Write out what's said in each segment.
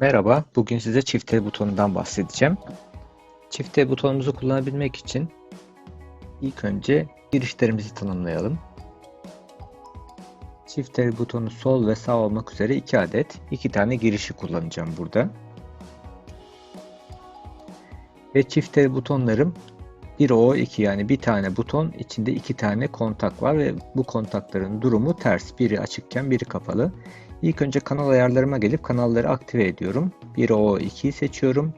Merhaba, bugün size çift el butonundan bahsedeceğim. Çift el butonumuzu kullanabilmek için ilk önce girişlerimizi tanımlayalım. Çift el butonu sol ve sağ olmak üzere iki adet, iki tane girişi kullanacağım burada. Ve çift butonlarım bir o iki yani bir tane buton içinde iki tane kontak var ve bu kontakların durumu ters. Biri açıkken biri kapalı. İlk önce kanal ayarlarıma gelip kanalları aktive ediyorum. Bir O2'yi seçiyorum.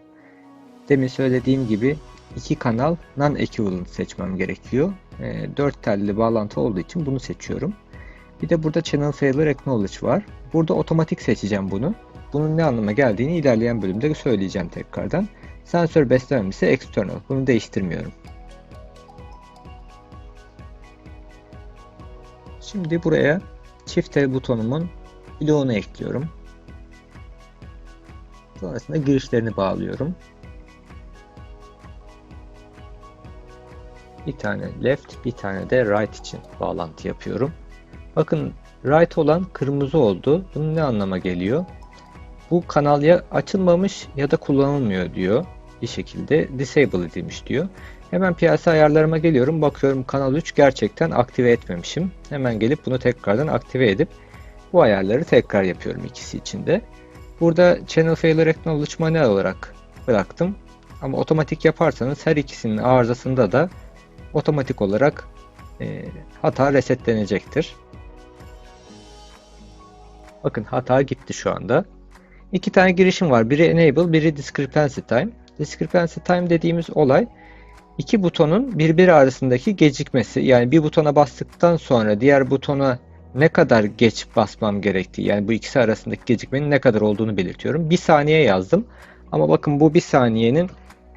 Demin söylediğim gibi iki kanal non-equivalent seçmem gerekiyor. E, 4 telli bağlantı olduğu için bunu seçiyorum. Bir de burada Channel Failure Acknowledge var. Burada otomatik seçeceğim bunu. Bunun ne anlama geldiğini ilerleyen bölümde söyleyeceğim tekrardan. Sensör beslemem ise external. Bunu değiştirmiyorum. Şimdi buraya çift el butonumun bloğunu ekliyorum. Sonrasında girişlerini bağlıyorum. Bir tane left, bir tane de right için bağlantı yapıyorum. Bakın right olan kırmızı oldu. Bunun ne anlama geliyor? Bu kanal ya açılmamış ya da kullanılmıyor diyor. Bir şekilde disable edilmiş diyor. Hemen piyasa ayarlarıma geliyorum. Bakıyorum kanal 3 gerçekten aktive etmemişim. Hemen gelip bunu tekrardan aktive edip bu ayarları tekrar yapıyorum ikisi için de. Burada Channel Failure Acknowledge manuel olarak bıraktım. Ama otomatik yaparsanız her ikisinin arızasında da otomatik olarak e, hata resetlenecektir. Bakın hata gitti şu anda. İki tane girişim var. Biri Enable, biri Discrepancy Time. Discrepancy Time dediğimiz olay iki butonun birbiri arasındaki gecikmesi. Yani bir butona bastıktan sonra diğer butona ne kadar geç basmam gerektiği yani bu ikisi arasındaki gecikmenin ne kadar olduğunu belirtiyorum. Bir saniye yazdım ama bakın bu bir saniyenin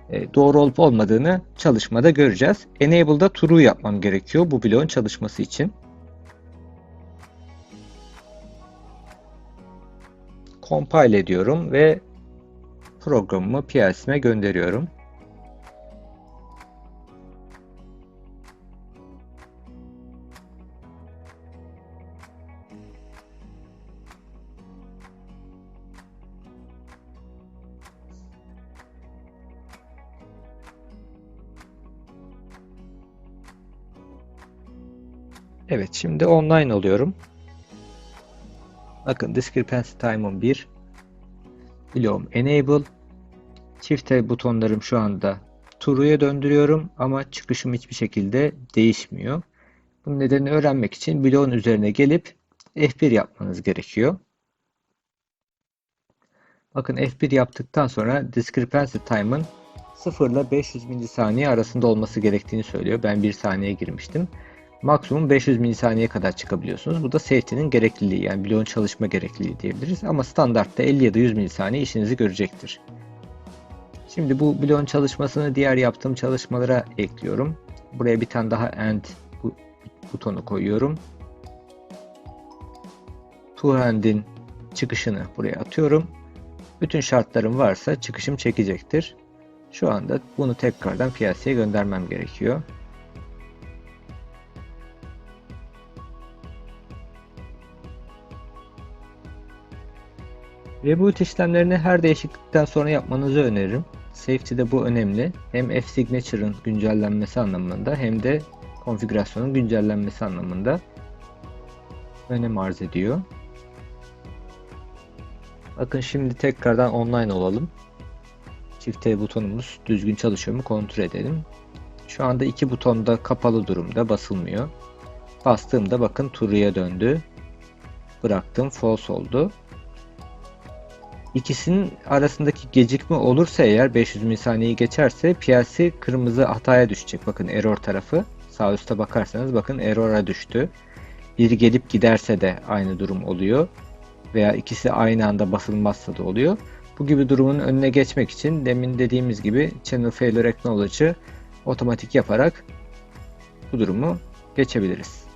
e, doğru olup olmadığını çalışmada göreceğiz. Enable'da true yapmam gerekiyor bu bloğun çalışması için. Compile ediyorum ve programımı PLC'me gönderiyorum. Evet şimdi online oluyorum. Bakın discrepancy time'ım 1. Bloğum enable. Çift el butonlarım şu anda true'ya döndürüyorum ama çıkışım hiçbir şekilde değişmiyor. Bunun nedenini öğrenmek için bloğun üzerine gelip F1 yapmanız gerekiyor. Bakın F1 yaptıktan sonra discrepancy time'ın 0 ile 500 milisaniye arasında olması gerektiğini söylüyor. Ben 1 saniye girmiştim maksimum 500 milisaniye kadar çıkabiliyorsunuz. Bu da safety'nin gerekliliği yani bloğun çalışma gerekliliği diyebiliriz. Ama standartta 50 ya da 100 milisaniye işinizi görecektir. Şimdi bu bloğun çalışmasını diğer yaptığım çalışmalara ekliyorum. Buraya bir tane daha end butonu koyuyorum. To end'in çıkışını buraya atıyorum. Bütün şartlarım varsa çıkışım çekecektir. Şu anda bunu tekrardan piyasaya göndermem gerekiyor. Reboot işlemlerini her değişiklikten sonra yapmanızı öneririm. Safety'de bu önemli. Hem F-Signature'ın güncellenmesi anlamında hem de konfigürasyonun güncellenmesi anlamında önem arz ediyor. Bakın şimdi tekrardan online olalım. Çift T butonumuz düzgün çalışıyor mu kontrol edelim. Şu anda iki buton da kapalı durumda basılmıyor. Bastığımda bakın true'ya döndü. Bıraktım false oldu. İkisinin arasındaki gecikme olursa eğer 500 milisaniyeyi geçerse PLC kırmızı hataya düşecek. Bakın error tarafı. Sağ üstte bakarsanız bakın error'a düştü. Biri gelip giderse de aynı durum oluyor. Veya ikisi aynı anda basılmazsa da oluyor. Bu gibi durumun önüne geçmek için demin dediğimiz gibi Channel Failure Acknowledge'ı otomatik yaparak bu durumu geçebiliriz.